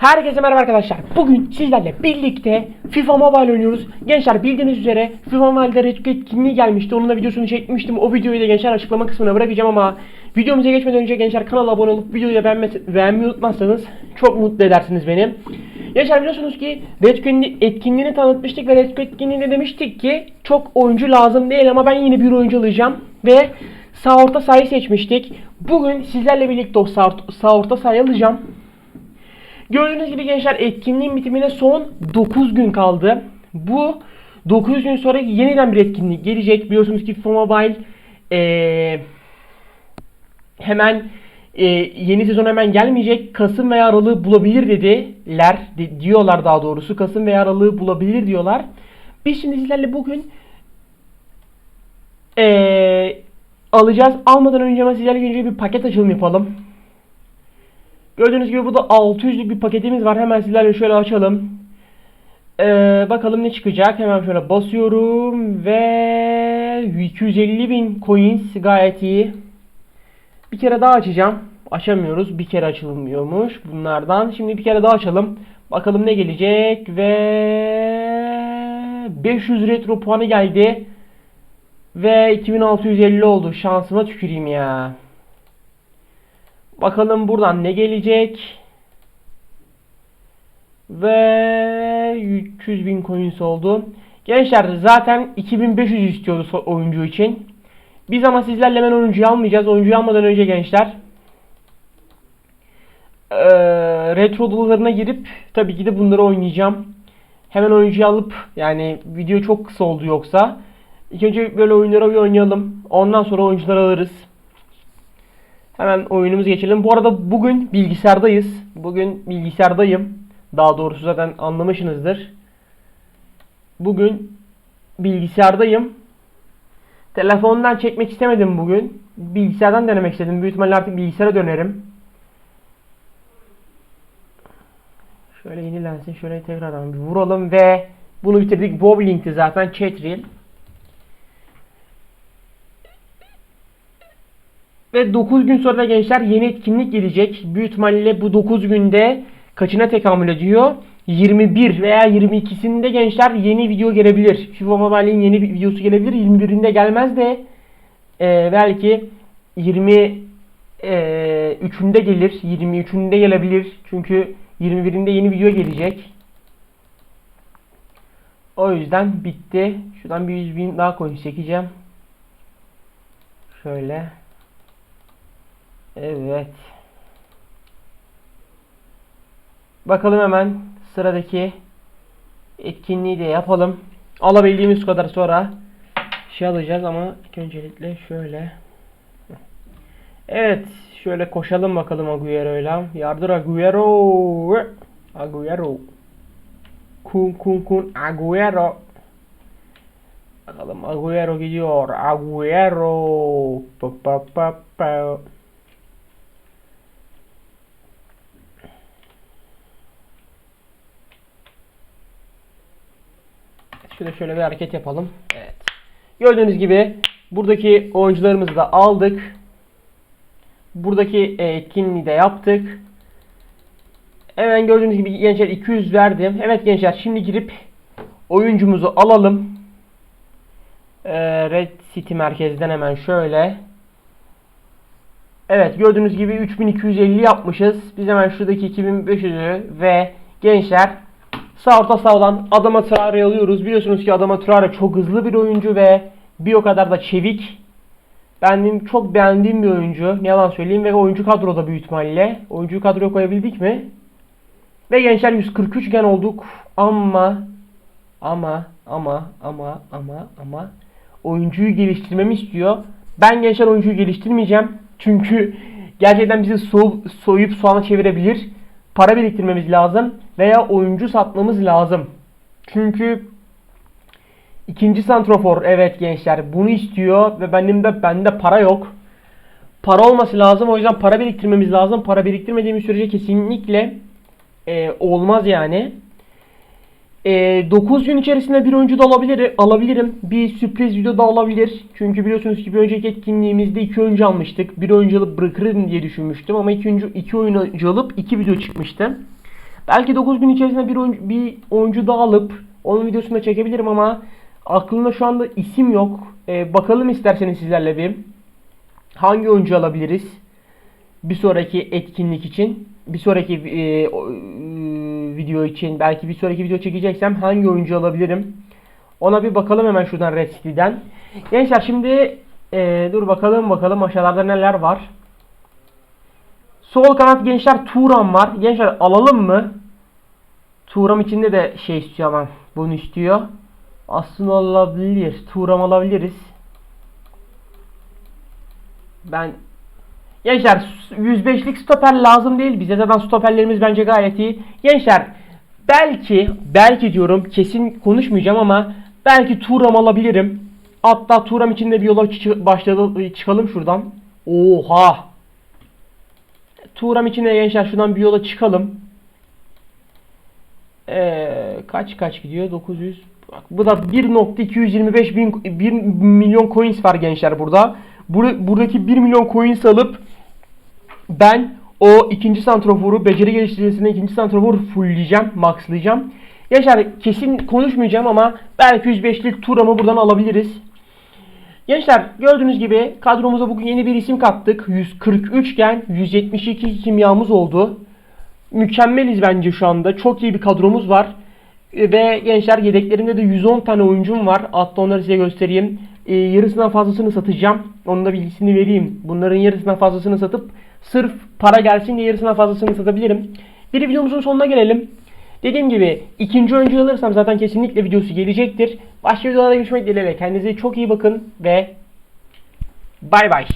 Herkese merhaba arkadaşlar. Bugün sizlerle birlikte FIFA Mobile oynuyoruz. Gençler bildiğiniz üzere FIFA Mobile'de Retro etkinliği gelmişti. Onun da videosunu çekmiştim. O videoyu da gençler açıklama kısmına bırakacağım ama videomuza geçmeden önce gençler kanala abone olup videoyu da beğenme- beğenmeyi unutmazsanız çok mutlu edersiniz beni. Gençler biliyorsunuz ki Retro etkinliğini tanıtmıştık ve Retro etkinliğinde demiştik ki çok oyuncu lazım değil ama ben yine bir oyuncu alacağım ve sağ orta sahayı seçmiştik. Bugün sizlerle birlikte o sağ, sağ orta sahayı alacağım. Gördüğünüz gibi gençler etkinliğin bitimine son 9 gün kaldı. Bu 9 gün sonra yeniden bir etkinlik gelecek. Biliyorsunuz ki FIFA Mobile eee, hemen eee, yeni sezon hemen gelmeyecek. Kasım veya Aralık'ı bulabilir dediler. di- diyorlar daha doğrusu. Kasım veya Aralık'ı bulabilir diyorlar. Biz şimdi sizlerle bugün eee, alacağız. Almadan önce ama sizlerle önce bir paket açılımı yapalım. Gördüğünüz gibi burada 600'lük bir paketimiz var. Hemen sizlerle şöyle açalım. Ee, bakalım ne çıkacak. Hemen şöyle basıyorum ve 250 bin coins gayet iyi. Bir kere daha açacağım. Açamıyoruz. Bir kere açılmıyormuş bunlardan. Şimdi bir kere daha açalım. Bakalım ne gelecek ve 500 retro puanı geldi. Ve 2650 oldu. Şansıma tüküreyim ya. Bakalım buradan ne gelecek. Ve 300 bin coins oldu. Gençler zaten 2500 istiyordu oyuncu için. Biz ama sizlerle hemen oyuncuyu almayacağız. Oyuncuyu almadan önce gençler. Eee retro odalarına girip tabii ki de bunları oynayacağım. Hemen oyuncuyu alıp yani video çok kısa oldu yoksa. İlk önce böyle oyunlara bir oynayalım. Ondan sonra oyuncuları alırız. Hemen oyunumuza geçelim. Bu arada bugün bilgisayardayız. Bugün bilgisayardayım. Daha doğrusu zaten anlamışsınızdır. Bugün bilgisayardayım. Telefondan çekmek istemedim bugün. Bilgisayardan denemek istedim. Büyük ihtimalle artık bilgisayara dönerim. Şöyle yenilensin. Şöyle tekrardan bir vuralım ve bunu bitirdik. Bowling'ti zaten. Chatril. Ve 9 gün sonra gençler yeni etkinlik gelecek. Büyük ihtimalle bu 9 günde kaçına tekamül ediyor? 21 veya 22'sinde gençler yeni video gelebilir. FIFA Mobile'in yeni bir videosu gelebilir. 21'inde gelmez de e, belki 20 e, 3'ünde gelir. 23'ünde gelebilir. Çünkü 21'inde yeni video gelecek. O yüzden bitti. Şuradan bir 100 bin daha coin çekeceğim. Şöyle. Evet. Bakalım hemen sıradaki etkinliği de yapalım. Alabildiğimiz kadar sonra şey alacağız ama ilk öncelikle şöyle. Evet, şöyle koşalım bakalım Agüero'yla. Yardır Agüero. Agüero. Kun kun kun Agüero. Bakalım Agüero gidiyor. Agüero. Pa pa pa pa. Şöyle şöyle bir hareket yapalım. Evet. Gördüğünüz gibi buradaki oyuncularımızı da aldık. Buradaki e, etkinliği de yaptık. Hemen gördüğünüz gibi gençler 200 verdim. Evet gençler şimdi girip oyuncumuzu alalım. Ee, Red City merkezden hemen şöyle. Evet gördüğünüz gibi 3250 yapmışız. Biz hemen şuradaki 2500'ü ve gençler sağ orta sağdan Adama Traore'yi alıyoruz. Biliyorsunuz ki Adama Traore çok hızlı bir oyuncu ve bir o kadar da çevik. Benim çok beğendiğim bir oyuncu. Ne yalan söyleyeyim ve oyuncu kadroda büyük ihtimalle. Oyuncuyu kadroya koyabildik mi? Ve gençler 143 gen olduk. Ama ama ama ama ama ama oyuncuyu geliştirmemi istiyor. Ben gençler oyuncuyu geliştirmeyeceğim. Çünkü gerçekten bizi so soyup soğana çevirebilir. Para biriktirmemiz lazım veya oyuncu satmamız lazım. Çünkü ikinci santrofor evet gençler bunu istiyor ve benim de bende para yok. Para olması lazım o yüzden para biriktirmemiz lazım. Para biriktirmediğimiz sürece kesinlikle e, olmaz yani. E, 9 gün içerisinde bir oyuncu da alabilir, alabilirim. Bir sürpriz video da olabilir. Çünkü biliyorsunuz ki bir önceki etkinliğimizde iki oyuncu almıştık. Bir oyuncu alıp bırakırım diye düşünmüştüm ama iki oyuncu, iki oyuncu alıp iki video çıkmıştı. Belki 9 gün içerisinde bir oyuncu, bir oyuncu daha alıp onun videosunu da çekebilirim ama aklımda şu anda isim yok. Ee, bakalım isterseniz sizlerle bir. Hangi oyuncu alabiliriz? Bir sonraki etkinlik için. Bir sonraki e, e, video için. Belki bir sonraki video çekeceksem hangi oyuncu alabilirim? Ona bir bakalım hemen şuradan Red City'den. Gençler şimdi e, dur bakalım bakalım aşağılarda neler var. Sol kanat gençler Turan var. Gençler alalım mı? Turam içinde de şey istiyor ama bunu istiyor. Aslında olabilir. Turam alabiliriz. Ben Gençler 105'lik stoper lazım değil bize. Zaten stoperlerimiz bence gayet iyi. Gençler belki belki diyorum kesin konuşmayacağım ama belki Turam alabilirim. Hatta Turam içinde bir yola başladı çıkalım şuradan. Oha. Turam içinde gençler şuradan bir yola çıkalım. Ee, kaç kaç gidiyor? 900. Bak, bu da 1.225 bin 1 milyon coins var gençler burada. Bur- buradaki 1 milyon coins alıp ben o ikinci santroforu beceri geliştiricisinde ikinci santroforu fullleyeceğim, maxlayacağım. Gençler kesin konuşmayacağım ama belki 105'lik Turam'ı buradan alabiliriz. Gençler gördüğünüz gibi kadromuza bugün yeni bir isim kattık. 143 iken 172 kimyamız oldu. Mükemmeliz bence şu anda. Çok iyi bir kadromuz var. E, Ve gençler yedeklerimde de 110 tane oyuncum var. Hatta onları size göstereyim. E, yarısından fazlasını satacağım. Onun da bilgisini vereyim. Bunların yarısından fazlasını satıp sırf para gelsin diye yarısından fazlasını satabilirim. Bir videomuzun sonuna gelelim. Dediğim gibi ikinci oyuncu alırsam zaten kesinlikle videosu gelecektir. Başka videolarda görüşmek dileğiyle. Kendinize çok iyi bakın ve bay bay.